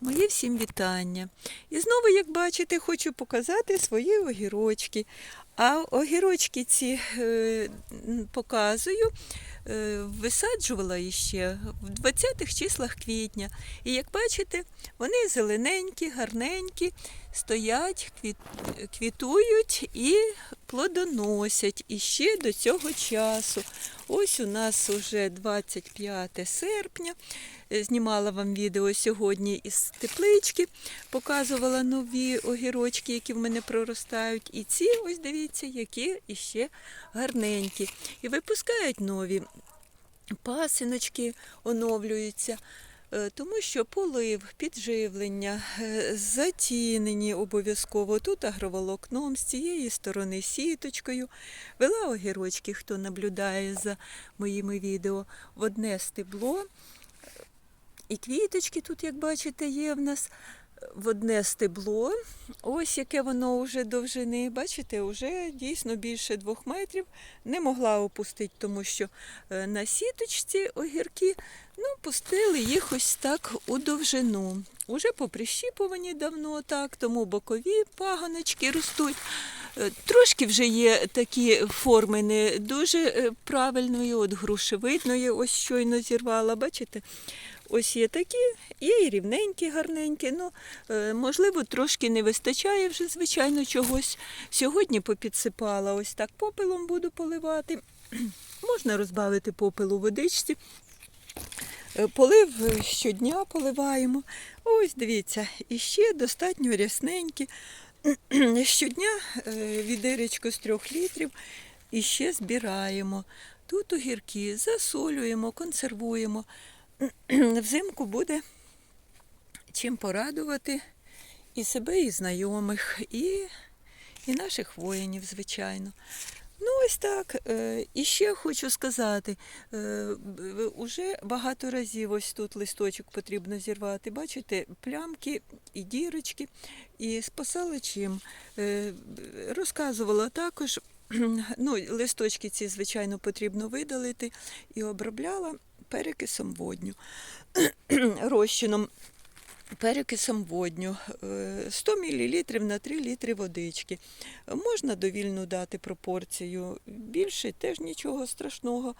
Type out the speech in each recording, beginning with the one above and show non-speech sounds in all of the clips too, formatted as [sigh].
Моє всім вітання. І знову, як бачите, хочу показати свої огірочки. А огірочки ці е, показую, висаджувала іще в 20-х числах квітня. І як бачите, вони зелененькі, гарненькі, стоять, квіт, квітують і плодоносять іще до цього часу. Ось у нас уже 25 серпня. Е, Знімала вам відео сьогодні із теплички, показувала нові огірочки, які в мене проростають. І ці, ось дивіться, які іще гарненькі. І випускають нові пасиночки, оновлюються. е, Тому що полив, підживлення, е, затінені обов'язково. Тут агроволокном, з цієї сторони сіточкою. Вела огірочки, хто наблюдає за моїми відео, в одне стебло. І квіточки тут, як бачите, є в нас в одне стебло. Ось яке воно вже довжини. Бачите, вже дійсно більше двох метрів. Не могла опустити, тому що е, на сіточці огірки ну, пустили їх ось так у довжину. Уже поприщіпувані давно так, тому бокові пагоночки ростуть. Е, Трошки вже є такі форми не дуже е, правильної, от грушевидної, ось щойно зірвала, бачите? Ось є такі, є і рівненькі, гарненькі. Ну, е, можливо, трошки не вистачає вже, звичайно, чогось. Сьогодні попідсипала, ось так попелом буду поливати. [clears throat] Можна розбавити попел у водичці. Е, Полив е, щодня поливаємо. Ось дивіться, і ще достатньо рясненькі. [clears throat] Щодня відеречко з трьох літрів і ще збираємо. Тут огірки засолюємо, консервуємо. [clears throat] Взимку буде чим порадувати і себе, і знайомих, і, і наших воїнів, звичайно. Ну, ось так. Е, І ще хочу сказати, е, уже багато разів ось тут листочок потрібно зірвати. Бачите, плямки і дірочки, і спасали чим. Е, Розказувала також, [clears throat] ну, листочки ці, звичайно, потрібно видалити і обробляла перекисом водню, [clears throat] розчином. Перекисом водню е, 100 мл на 3 літри водички. Можна довільно дати пропорцію, більше теж нічого страшного.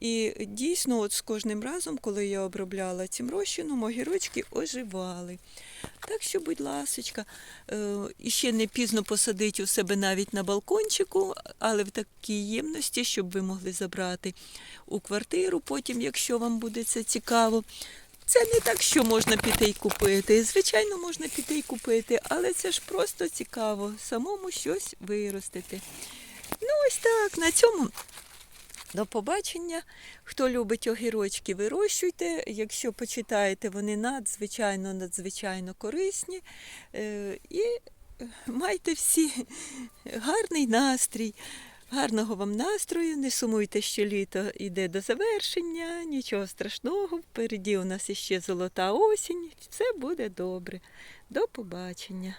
І дійсно, от з кожним разом, коли я обробляла цим розчином, огірочки оживали. Так що, будь ласочка, е, і ще не пізно посадити у себе навіть на балкончику, але в такій ємності, щоб ви могли забрати у квартиру потім, якщо вам буде це цікаво. Це не так, що можна піти й купити. Звичайно, можна піти й купити, але це ж просто цікаво самому щось виростити. Ну, ось так, на цьому. До побачення. Хто любить огірочки, вирощуйте. Якщо почитаєте, вони надзвичайно, надзвичайно корисні. Е, І майте всі гарний настрій. Гарного вам настрою, не сумуйте, що літо йде до завершення, нічого страшного. Впереді у нас іще золота осінь. Все буде добре. До побачення.